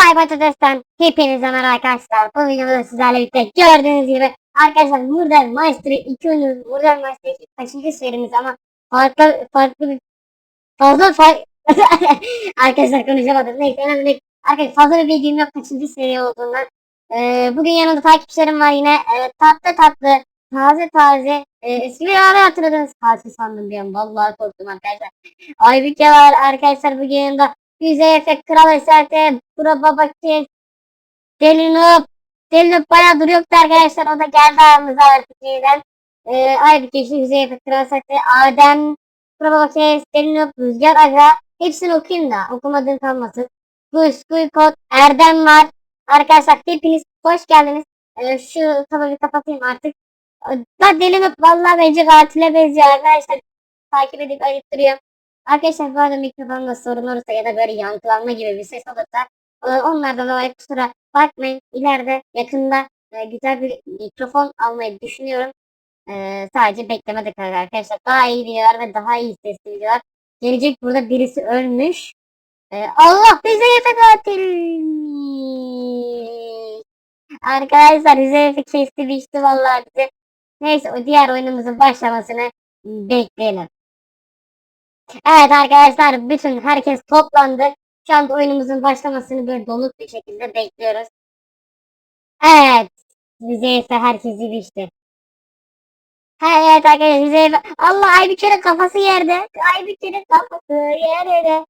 Bay Patates'ten hepinize merhaba arkadaşlar. Bu videoda sizlerle birlikte gördüğünüz gibi arkadaşlar Murder Mastery 2 oynuyoruz. Murder Mastery 2 kaçıncı serimiz ama farklı farklı bir fazla farklı arkadaşlar konuşamadım. Neyse önemli değil. Arkadaşlar fazla bir bilgim yok kaçıncı seri olduğundan. Ee, bugün yanımda takipçilerim var yine. Ee, tatlı tatlı taze taze e, eski bir abi hatırladınız. Katil sandım bir. Vallahi korktum arkadaşlar. Aybüke var arkadaşlar bugün yanımda. Yüzey efekt kral eserte. Bura baba kes. Delinop. Delinop bayağı duruyordu arkadaşlar. O da geldi aramıza artık yeniden. Ee, Aybüke işte yüzey efekt kral eserte. Adem. Bura baba kes. Rüzgar aga. Hepsini okuyayım da okumadığım kalmasın. Kuş, Kuykot, Erdem var. Arkadaşlar hepiniz hoş geldiniz. Ee, şu tabi kapatayım artık. Lan Delinop vallahi bence katile benziyor arkadaşlar. Takip edip ayıttırıyor. Arkadaşlar bu arada mikrofonda sorun olursa ya da böyle yankılanma gibi bir ses olursa e, onlardan dolayı kusura bakmayın. İleride yakında e, güzel bir mikrofon almayı düşünüyorum. E, sadece beklemede kalır arkadaşlar. Daha iyi videolar ve daha iyi sesli gelecek. Burada birisi ölmüş. E, Allah bize yeter katil. Arkadaşlar bize kesti biçti vallahi bize. Neyse o diğer oyunumuzun başlamasını bekleyelim. Evet arkadaşlar bütün herkes toplandı. Şu anda oyunumuzun başlamasını böyle donuk bir şekilde bekliyoruz. Evet. İse herkesi biçti. Evet arkadaşlar bize Allah Aybüke'nin kafası yerde. Aybüke'nin kafası yerde.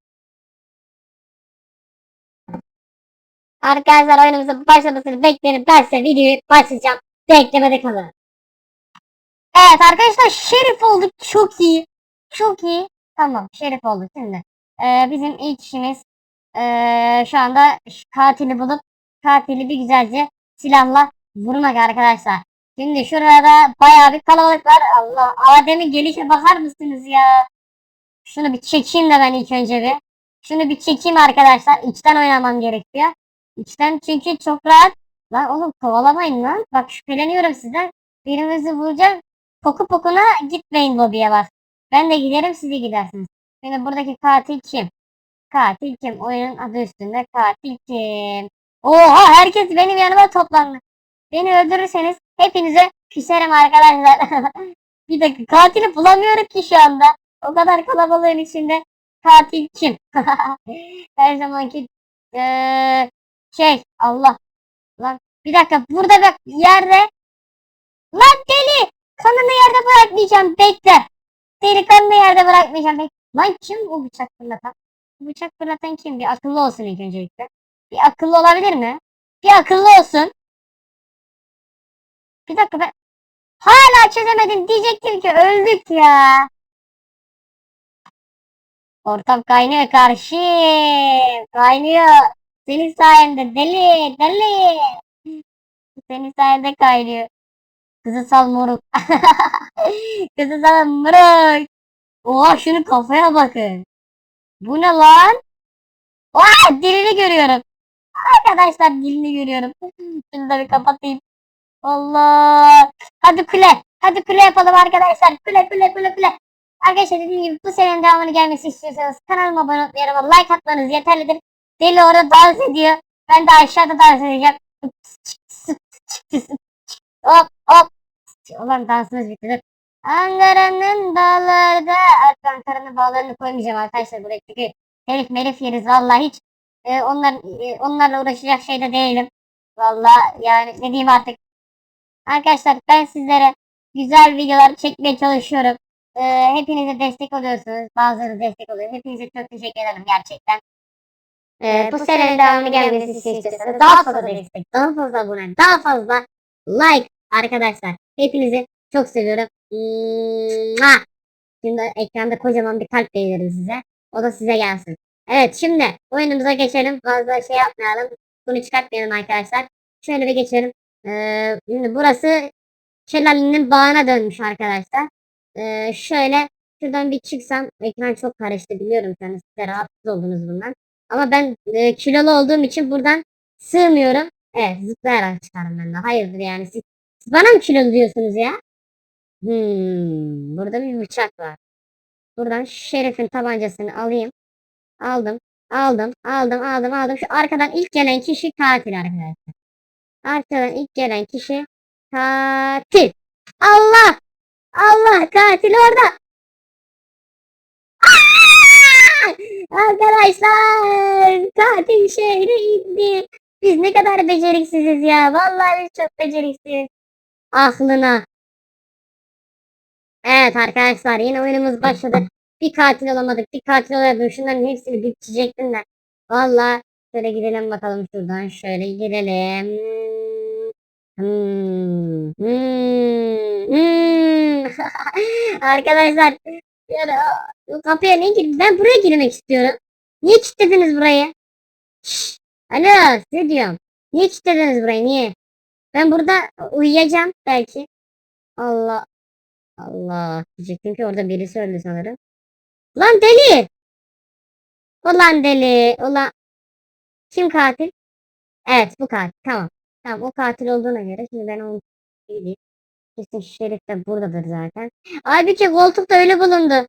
Arkadaşlar oyunumuzun başlamasını bekleyelim. Ben size videoyu başlayacağım. Beklemede kalın. Evet arkadaşlar şerif olduk. Çok iyi. Çok iyi. Tamam şerif oldu şimdi. Ee, bizim ilk işimiz ee, şu anda katili bulup katili bir güzelce silahla vurmak arkadaşlar. Şimdi şurada bayağı bir kalabalık var. Allah Adem'in gelişe bakar mısınız ya? Şunu bir çekeyim de ben ilk önce bir. Şunu bir çekeyim arkadaşlar. İçten oynamam gerekiyor. İçten çünkü çok rahat. Lan oğlum kovalamayın lan. Bak şüpheleniyorum sizden. Birinizi vuracağım. Koku pokuna gitmeyin lobiye bak. Ben de giderim siz de gidersiniz. Şimdi buradaki katil kim? Katil kim? Oyunun adı üstünde katil kim? Oha herkes benim yanıma toplandı. Beni öldürürseniz hepinize küserim arkadaşlar. bir dakika katili bulamıyorum ki şu anda. O kadar kalabalığın içinde katil kim? Her zamanki ee, şey Allah. Lan bir dakika burada bak yerde. Lan deli! Kanını yerde bırakmayacağım bekle. Delikanlı yerde bırakmayacağım. Lan kim bu bıçak fırlatan? Bu bıçak fırlatan kim? Bir akıllı olsun ilk öncelikle. Bir akıllı olabilir mi? Bir akıllı olsun. Bir dakika ben hala çözemedim diyecektim ki öldük ya. Ortam kaynıyor karşı. Kaynıyor. Senin sayende deli deli. Senin sayende kaynıyor. Kızı sal moruk. Kızı sal moruk. Oha şunun kafaya bakın. Bu ne lan? Oha dilini görüyorum. Arkadaşlar dilini görüyorum. Şunu da bir kapatayım. Allah. Hadi kule. Hadi kule yapalım arkadaşlar. Kule kule kule kule. Arkadaşlar dediğim gibi bu serinin devamını gelmesi istiyorsanız kanalıma abone olmayı ve like atmanız yeterlidir. Deli orada dans ediyor. Ben de aşağıda dans edeceğim. hop hop. Ulan dansınız bitti. Ankara'nın dağlarda artık Ankara'nın bağlarını koymayacağım arkadaşlar buraya çünkü herif merif yeriz vallahi hiç e, onlar e, onlarla uğraşacak şeyde değilim. Vallahi yani ne diyeyim artık. Arkadaşlar ben sizlere güzel videolar çekmeye çalışıyorum. E, hepinize destek oluyorsunuz. Bazıları destek oluyor. Hepinize çok teşekkür ederim gerçekten. E, bu serinin devamı gelmesi istiyorsanız daha fazla destek, daha fazla abone, daha fazla like arkadaşlar. Hepinizi çok seviyorum. Şimdi ekranda kocaman bir kalp veriyorum size. O da size gelsin. Evet şimdi oyunumuza geçelim. Fazla şey yapmayalım. Bunu çıkartmayalım arkadaşlar. Şöyle bir geçelim. Ee, şimdi burası şelalenin bağına dönmüş arkadaşlar. Ee, şöyle şuradan bir çıksam ekran çok karıştı biliyorum yani size rahatsız oldunuz bundan. Ama ben e, kilolu olduğum için buradan sığmıyorum. Evet zıplayarak çıkarım ben de. Hayırdır yani siz, bana mı kilolu diyorsunuz ya? Hmm, burada bir bıçak var. Buradan şerefin tabancasını alayım. Aldım. Aldım, aldım, aldım, aldım. Şu arkadan ilk gelen kişi katil arkadaşlar. Arkadan ilk gelen kişi katil. Allah! Allah katil orada. Arkadaşlar katil şehre indi. Biz ne kadar beceriksiziz ya. Vallahi biz çok beceriksiz. Aklına. Evet arkadaşlar yine oyunumuz başladı. Bir katil olamadık. Bir katil olamadık. Şunların hepsini bitecektim de. Valla şöyle gidelim bakalım şuradan. Şöyle gidelim. Hmm, hmm, hmm. Arkadaşlar yani, bu kapıya ne girdi? Ben buraya girmek istiyorum. Niye kilitlediniz burayı? Şşş. Alo size diyorum. Niye kilitlediniz burayı? Niye? Ben burada uyuyacağım belki. Allah Allah ki orada birisi öldü sanırım. Lan deli! Ulan deli! Ulan kim katil? Evet bu katil. Tamam. Tamam o katil olduğuna göre şimdi ben onu bileyim. Kesin Şerif de buradadır zaten. Halbuki koltukta öyle bulundu.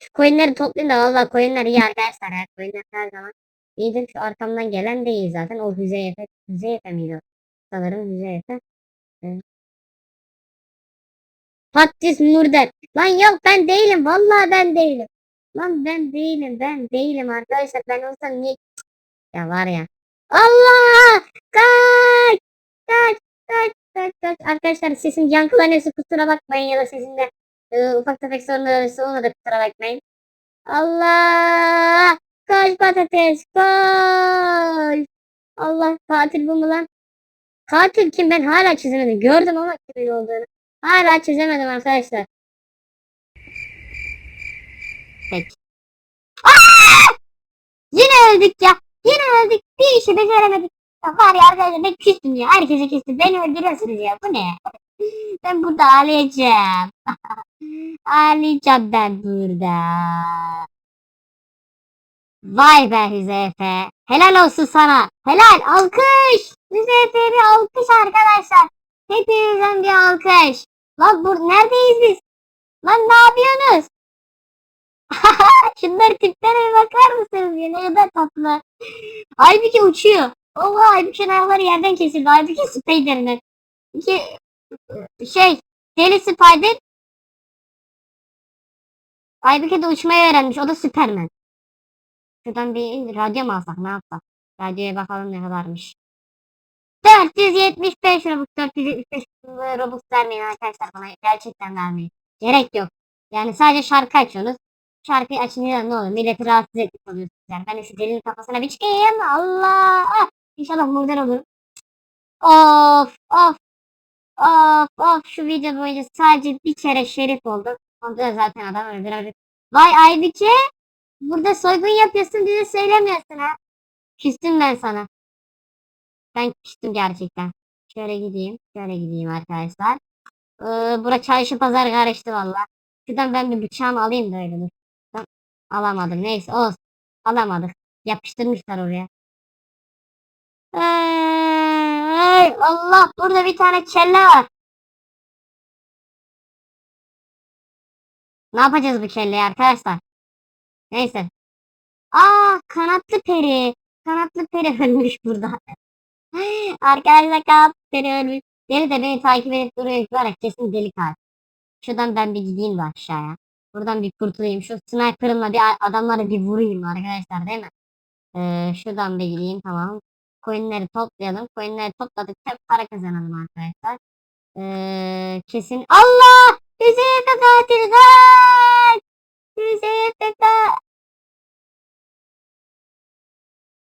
Şu coinleri toplayın da valla coinler iyi arkadaşlar ya. Coinler her zaman iyidir. Şu arkamdan gelen de iyi zaten. O Hüzeyfe. Hüzeyfe miydi o? Sanırım Hüzeyfe. Evet. Patris Murder. Lan yok ben değilim. Vallahi ben değilim. Lan ben değilim. Ben değilim arkadaşlar. Ben olsam niye... Ya var ya. Allah! Kaç! Kaç! Kaç! Kaç! Kaç! Arkadaşlar sesim yankılanıyorsa kusura bakmayın ya da sesimde e, ufak tefek sorunlar olursa ona da kusura bakmayın. Allah! Kaç patates! Kaç! Allah katil bu mu lan? Katil kim ben hala çizemedim. Gördüm ama kimin olduğunu. Hala çizemedim arkadaşlar. Peki. Yine öldük ya. Yine öldük. Bir işi beceremedik. Ya var ya arkadaşlar ben küstüm ya. Herkese küstüm. Beni öldürüyorsunuz ya. Bu ne? Ben burada ağlayacağım. ağlayacağım ben burada. Vay be Hüzeyfe. Helal olsun sana. Helal. Alkış. Hüzeyfe'ye bir alkış arkadaşlar. Hepinizden bir alkış. Lan bu neredeyiz biz? Lan ne yapıyorsunuz? Şunlar tiplerine bakar mısınız ya? Ne kadar tatlı. Halbuki uçuyor. Oha halbuki ayakları yerden kesildi. Halbuki Spiderman. İki şey deli Spider Halbuki de uçmayı öğrenmiş. O da Superman. Şuradan bir radyo mu alsak ne yapsak? Radyoya bakalım ne kadarmış. 475 Robux 475 Robux vermeyin arkadaşlar bana gerçekten vermeyin. Gerek yok. Yani sadece şarkı açıyorsunuz. Şarkıyı açınca ne olur? Milleti rahatsız etmiş oluyorsunuz. Yani ben şu delinin kafasına bir çıkayım. Allah! Ah! İnşallah model olur. Of! Of! Of! Of! Şu video boyunca sadece bir kere şerif oldu. Onda da zaten adam öldürebilir. Vay Aybike! Burada soygun yapıyorsun bize söylemiyorsun ha. Küstüm ben sana. Ben küstüm gerçekten. Şöyle gideyim. Şöyle gideyim arkadaşlar. Ee, bura çarşı pazar karıştı valla. Şuradan ben bir bıçağımı alayım da öyle dur. Alamadım. Neyse olsun. Alamadık. Yapıştırmışlar oraya. Ay, Allah burada bir tane kelle var. Ne yapacağız bu kelleyi arkadaşlar? Neyse. Aa kanatlı peri. Kanatlı peri ölmüş burada. Arkadaşlar kanatlı peri ölmüş. Deli de beni takip edip duruyor. Var kesin deli katil. Şuradan ben bir gideyim de aşağıya. Buradan bir kurtulayım. Şu sniper'ımla bir adamları bir vurayım arkadaşlar değil mi? Ee, şuradan bir gideyim tamam. Coinleri toplayalım. Coinleri topladıkça para kazanalım arkadaşlar. Ee, kesin. Allah! Hüseyin katil Hüseyin katil.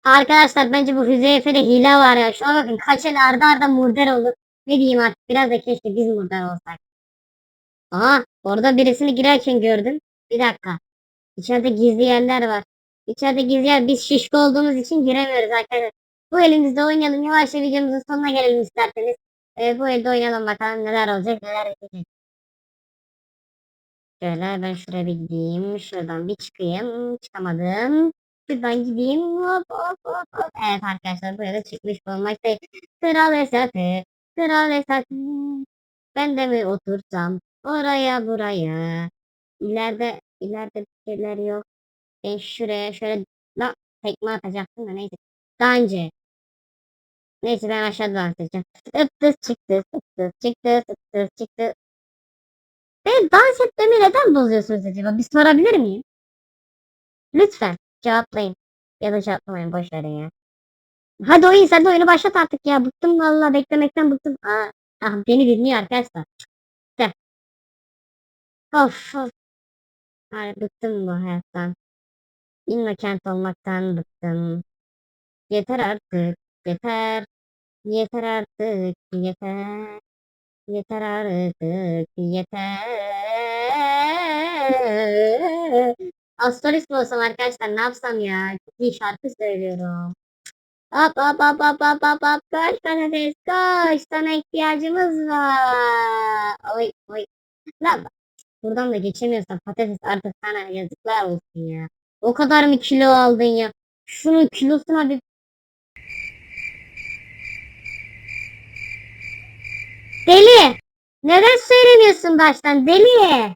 Arkadaşlar bence bu Hüzeyfe'de hile var ya. Şuna bakın kaç el arda arda murder olur. Ne diyeyim artık biraz da keşke biz murder olsak. Aha orada birisini girerken gördüm. Bir dakika. İçeride gizli yerler var. İçeride gizli yer biz şişko olduğumuz için giremiyoruz arkadaşlar. Bu elimizde oynayalım. Yavaşça videomuzun sonuna gelelim isterseniz. Ee, bu elde oynayalım bakalım neler olacak neler bitecek. Şöyle ben şuraya bir gideyim. Şuradan bir çıkayım. Çıkamadım. Şuradan gideyim. Hop hop hop hop. Evet arkadaşlar buraya da çıkmış bulunmaktayım. Kral Esat'ı. Kral Esat'ı. Ben de mi otursam? Oraya buraya. İleride ileride bir şeyler yok. Ben şuraya şöyle La tekme atacaktım da neyse. Daha önce. Neyse ben aşağıdan atacağım. Iptıs çıktı, ıptıs çıktı, ıptıs çıktı. Benim dans etmemi neden bozuyorsunuz acaba? Bir sorabilir miyim? Lütfen cevaplayın. Ya da cevaplamayın boş verin ya. Hadi oyun sen de oyunu başlat artık ya. Bıktım vallahi beklemekten bıktım. Aa, ah, beni dinliyor arkadaşlar. De. Of of. Ay, bıktım bu hayattan. İnnokent olmaktan bıktım. Yeter artık. Yeter. Yeter artık. Yeter. Yeter artık. Yeter. Astrolist mi olsam arkadaşlar ne yapsam ya? İyi şarkı söylüyorum. Hop hop hop hop hop hop hop koş patates koş sana ihtiyacımız var. Oy oy. Lan buradan da geçemiyorsan patates artık sana yazıklar olsun ya. O kadar mı kilo aldın ya? Şunun kilosuna bir... Deli! Neden söylemiyorsun baştan deli?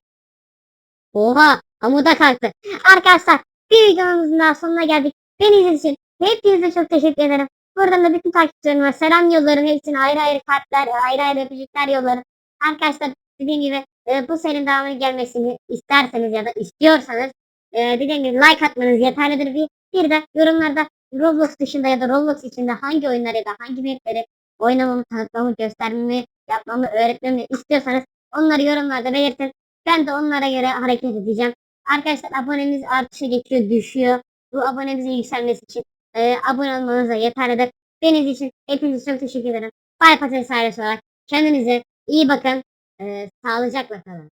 Oha amuda kalktı. Arkadaşlar bir videomuzun daha sonuna geldik. Beni izlediğiniz için hepinize çok teşekkür ederim. Buradan da bütün takipçilerime selam yollarım. Hepsine ayrı ayrı kalpler, ayrı ayrı öpücükler yollarım. Arkadaşlar dediğim gibi e, bu serinin devamını gelmesini isterseniz ya da istiyorsanız e, dediğim gibi like atmanız yeterlidir. Bir, bir de yorumlarda Roblox dışında ya da Roblox içinde hangi oyunları ya da hangi mapleri oynamamı, tanıtmamı, göstermemi, yapmamı, öğretmemi istiyorsanız onları yorumlarda belirtin. Ben de onlara göre hareket edeceğim. Arkadaşlar abonemiz artışa geçiyor, düşüyor. Bu abonemizin yükselmesi için e, abone olmanız da yeterlidir. Benim için hepinize çok teşekkür ederim. Bay Patates ailesi olarak kendinize iyi bakın. E, sağlıcakla kalın.